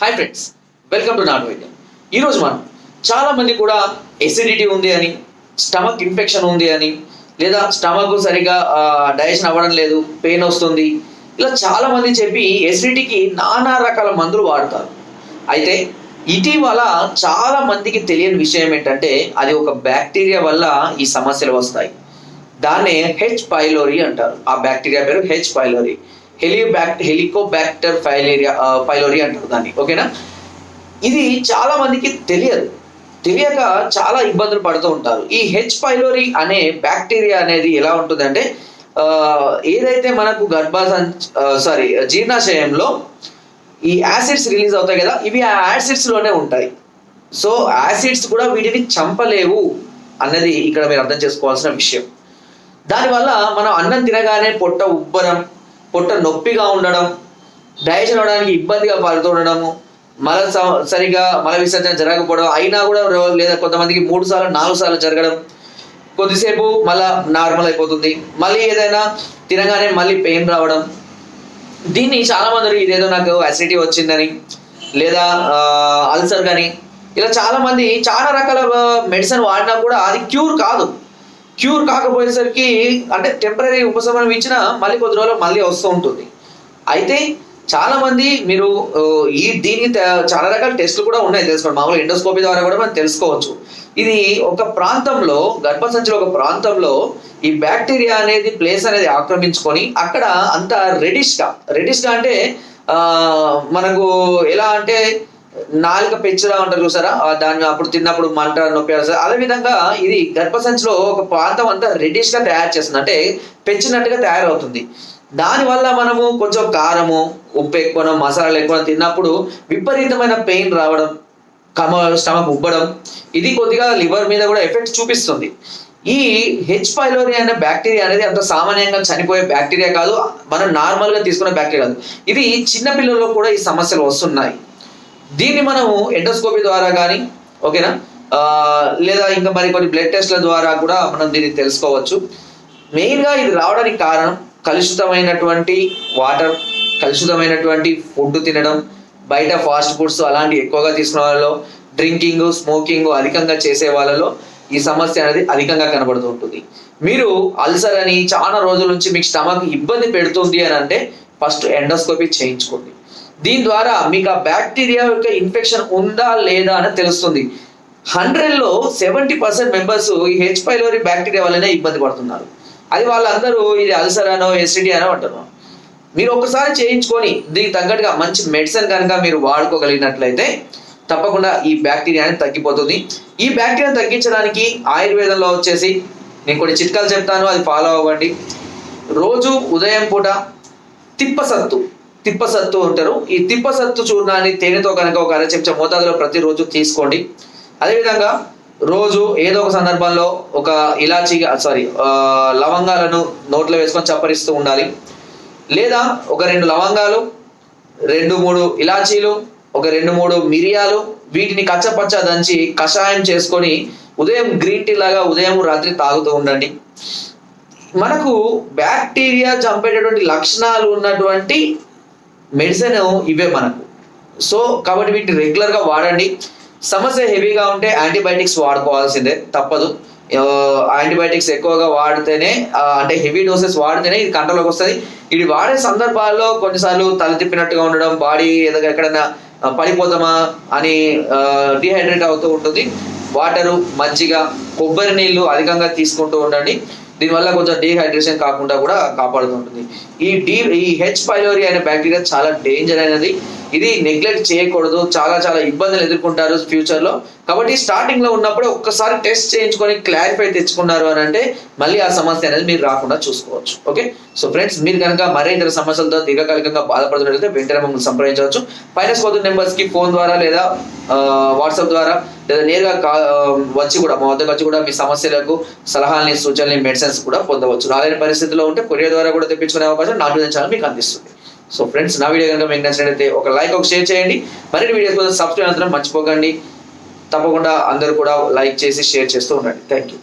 Hi friends welcome to నాట్ వైద్యం ఈరోజు మనం చాలా మంది కూడా ఎసిడిటీ ఉంది అని స్టమక్ ఇన్ఫెక్షన్ ఉంది అని లేదా స్టమక్ సరిగా డైజెషన్ అవ్వడం లేదు పెయిన్ వస్తుంది ఇలా చాలా మంది చెప్పి ఎసిడిటీకి నానా రకాల మందులు వాడతారు. అయితే ఇటీవల చాలా మందికి తెలియని విషయం ఏంటంటే అది ఒక బ్యాక్టీరియా వల్ల ఈ సమస్యలు వస్తాయి. దాన్నే హెచ్ పైలోరీ అంటారు. ఆ బ్యాక్టీరియా పేరు హెచ్ పైలోరీ హెలియోబ్యాక్ట్ హెలికోబ్యాక్టర్ ఫైలేరియా ఫైలోరియా అంటారు దాన్ని. ఓకేనా? ఇది చాలా మందికి తెలియదు. తెలియక చాలా ఇబ్బందులు పడుతూ ఉంటారు. ఈ హెచ్ పైలోరీ అనే బ్యాక్టీరియా అనేది ఎలా ఉంటుందంటే ఏదైతే మనకు గర్భాసం సారీ జీర్ణాశయంలో ఈ యాసిడ్స్ రిలీజ్ అవుతాయి కదా ఇవి ఆ యాసిడ్స్లోనే ఉంటాయి. సో యాసిడ్స్ కూడా వీటిని చంపలేవు అన్నది ఇక్కడ మీరు అర్థం చేసుకోవాల్సిన విషయం. దానివల్ల మనం అన్నం తినగానే పొట్ట ఉబ్బరం పొట్ట నొప్పిగా ఉండడం డైజెషన్ అవడానికి ఇబ్బందిగా పడుతుండడము మల స- సరిగా మల విసర్జన జరగకపోవడం అయినా కూడా లేదా కొంతమందికి మూడు సార్లు నాలుగు సార్లు జరగడం కొద్దిసేపు మళ్ళా నార్మల్ అయిపోతుంది. మళ్ళీ ఏదైనా తినగానే మళ్ళీ పెయిన్ రావడం. దీన్ని చాలా మంది ఇదేదో నాకు అసిడిటీ వచ్చిందని లేదా అల్సర్ కానీ. ఇలా చాలా మంది చాలా రకాల మెడిసిన్ వాడినా కూడా అది క్యూర్ కాదు. క్యూర్ కాకపోయేసరికి అంటే టెంపరీ ఉపశమనం ఇచ్చినా మళ్ళీ కొద్ది రోజులు మళ్ళీ వస్తూ ఉంటుంది. అయితే చాలా మంది మీరు ఈ దీనికి త- చాలా రకాల టెస్టులు కూడా ఉన్నాయి తెలుసుకోండి. మామూలుగా ఎండోస్కోపీ ద్వారా కూడా మనం తెలుసుకోవచ్చు. ఇది ఒక ప్రాంతంలో గర్భసంచుల ఒక ప్రాంతంలో ఈ బ్యాక్టీరియా అనేది ప్లేస్ అనేది ఆక్రమించుకొని అక్కడ అంత రెడిష్ రెడిష్గా అంటే మనకు ఎలా అంటే నాలుక పెచ్చులా ఉంటారు చూసారా? దాన్ని అప్పుడు తిన్నప్పుడు మంట నొప్పి సార్. అదే విధంగా ఇది గర్భసంచిలో ఒక ప్రాంతం అంతా రెడ్డిష్గా తయారు చేస్తుంది. అంటే పెంచినట్టుగా తయారవుతుంది. దానివల్ల మనము కొంచెం కారము ఉప్పు ఎక్కువ మసాలాలు ఎక్కువ తిన్నప్పుడు విపరీతమైన పెయిన్ రావడం కమ స్టమక్ ఉబ్బడం ఇది కొద్దిగా లివర్ మీద కూడా ఎఫెక్ట్ చూపిస్తుంది. ఈ హెచ్ పైలోరి అనే బ్యాక్టీరియా అనేది అంత సామాన్యంగా చనిపోయే బ్యాక్టీరియా కాదు మనం నార్మల్గా తీసుకునే బ్యాక్టీరియా కాదు. ఇది చిన్న పిల్లల్లో కూడా ఈ సమస్యలు వస్తున్నాయి. దీన్ని మనము ఎండోస్కోపీ ద్వారా కానీ ఓకేనా? లేదా ఇంకా మరి కొన్ని బ్లడ్ టెస్ట్ల ద్వారా కూడా మనం దీన్ని తెలుసుకోవచ్చు. మెయిన్గా ఇది రావడానికి కారణం కలుషితమైనటువంటి వాటర్ కలుషితమైనటువంటి ఫుడ్ తినడం బయట ఫాస్ట్ ఫుడ్స్ అలాంటివి ఎక్కువగా తీసుకున్న వాళ్ళలో డ్రింకింగ్ స్మోకింగ్ అధికంగా చేసే వాళ్ళలో ఈ సమస్య అనేది అధికంగా కనబడుతూ ఉంటుంది. మీరు అల్సర్ అని చాలా రోజుల నుంచి మీకు స్టమక్ ఇబ్బంది పెడుతుంది అని అంటే ఫస్ట్ ఎండోస్కోపీ చేయించుకోండి. దీని ద్వారా మీకు ఆ బ్యాక్టీరియా యొక్క ఇన్ఫెక్షన్ ఉందా లేదా అని తెలుస్తుంది. హండ్రెడ్లో సెవెంటీ పర్సెంట్ మెంబర్స్ ఈ హెచ్ పైలోరి బ్యాక్టీరియా వల్లనే ఇబ్బంది పడుతున్నారు. అది వాళ్ళందరూ ఇది అల్సర్ అనో ఎసిడి అనో అంటున్నారు మీరు ఒకసారి చేయించుకొని దీనికి తగ్గట్టుగా మంచి మెడిసిన్ కనుక మీరు వాడుకోగలిగినట్లయితే తప్పకుండా ఈ బ్యాక్టీరియా అనేది తగ్గిపోతుంది. ఈ బ్యాక్టీరియా తగ్గించడానికి ఆయుర్వేదంలో వచ్చేసి నేను కొన్ని చిట్కాలు చెప్తాను అది ఫాలో అవ్వండి. రోజు ఉదయం పూట తిప్పసత్తు. తిప్పసత్తు ఉంటారు. ఈ తిప్పసత్తు చూర్ణాన్ని తేనెతో కనుక ఒక అర చెంచా మోతాదులో ప్రతిరోజు తీసుకోండి. అదేవిధంగా రోజు ఏదో ఒక సందర్భంలో ఒక ఇలాచి సారీ లవంగాలను నోట్లో వేసుకొని చప్పరిస్తూ ఉండాలి. లేదా ఒక రెండు లవంగాలు రెండు మూడు ఇలాచీలు ఒక రెండు మూడు మిరియాలు వీటిని కచ్చపచ్చ దంచి కషాయం చేసుకొని ఉదయం గ్రీన్ టీ లాగా ఉదయం రాత్రి తాగుతూ ఉండండి. మనకు బ్యాక్టీరియా చంపేటటువంటి లక్షణాలు ఉన్నటువంటి మెడిసిన్ ఇవే మనకు. సో కాబట్టి వీటిని రెగ్యులర్గా వాడండి. సమస్య హెవీగా ఉంటే యాంటీబయాటిక్స్ వాడుకోవాల్సిందే తప్పదు. యాంటీబయాటిక్స్ ఎక్కువగా వాడితేనే అంటే హెవీ డోసెస్ వాడితేనే ఇది కంట్రోల్లోకి వస్తుంది. ఇది వాడే సందర్భాల్లో కొన్నిసార్లు తల తిప్పినట్టుగా ఉండడం బాడీ ఏదో ఎక్కడైనా పడిపోతామా అని డిహైడ్రేట్ అవుతూ ఉంటుంది. వాటరు మజ్జిగ కొబ్బరి నీళ్ళు అధికంగా తీసుకుంటూ ఉండండి. దీనివల్ల కొంచెం డీహైడ్రేషన్ కాకుండా కూడా కాపాడుతుంటుంది. ఈ డీ ఈ హెచ్ పైలోరి అనే బ్యాక్టీరియా చాలా డేంజర్ అయినది. ఇది నెగ్లెక్ట్ చేయకూడదు. చాలా చాలా ఇబ్బందులు ఎదుర్కొంటారు ఫ్యూచర్లో. కాబట్టి స్టార్టింగ్లో ఉన్నప్పుడు ఒక్కసారి టెస్ట్ చేయించుకొని క్లారిఫై తెచ్చుకున్నారు అని అంటే మళ్ళీ ఆ సమస్య అనేది మీరు రాకుండా చూసుకోవచ్చు. ఓకే సో ఫ్రెండ్స్ మీరు కనుక మరే ఇతర సమస్యలతో దీర్ఘకాలికంగా బాధపడుతున్నట్లయితే వెంటనే మమ్మల్ని సంప్రదించవచ్చు. పైన పోతున్న నెంబర్స్కి ఫోన్ ద్వారా లేదా వాట్సాప్ ద్వారా లేదా నేరుగా కా- వచ్చి కూడా మా వద్దకు వచ్చి కూడా మీ సమస్యలకు సలహాలని సూచనలు మెడిసిన్స్ కూడా పొందవచ్చు. రాలేని పరిస్థితిలో ఉంటే కొరియర్ ద్వారా కూడా తెప్పించుకునే అవకాశం నాటు ఛానల్ మీకు అందిస్తుంది. సో ఫ్రెండ్స్ నా వీడియో కనుక మీకు నచ్చినట్లయితే ఒక లైక్ ఒక షేర్ చేయండి. మరిన్ని వీడియోస్ కోసం సబ్స్క్రైబ్ అందరం మర్చిపోకండి. తప్పకుండా అందరూ కూడా లైక్ చేసి షేర్ చేస్తూ ఉండండి. Thank you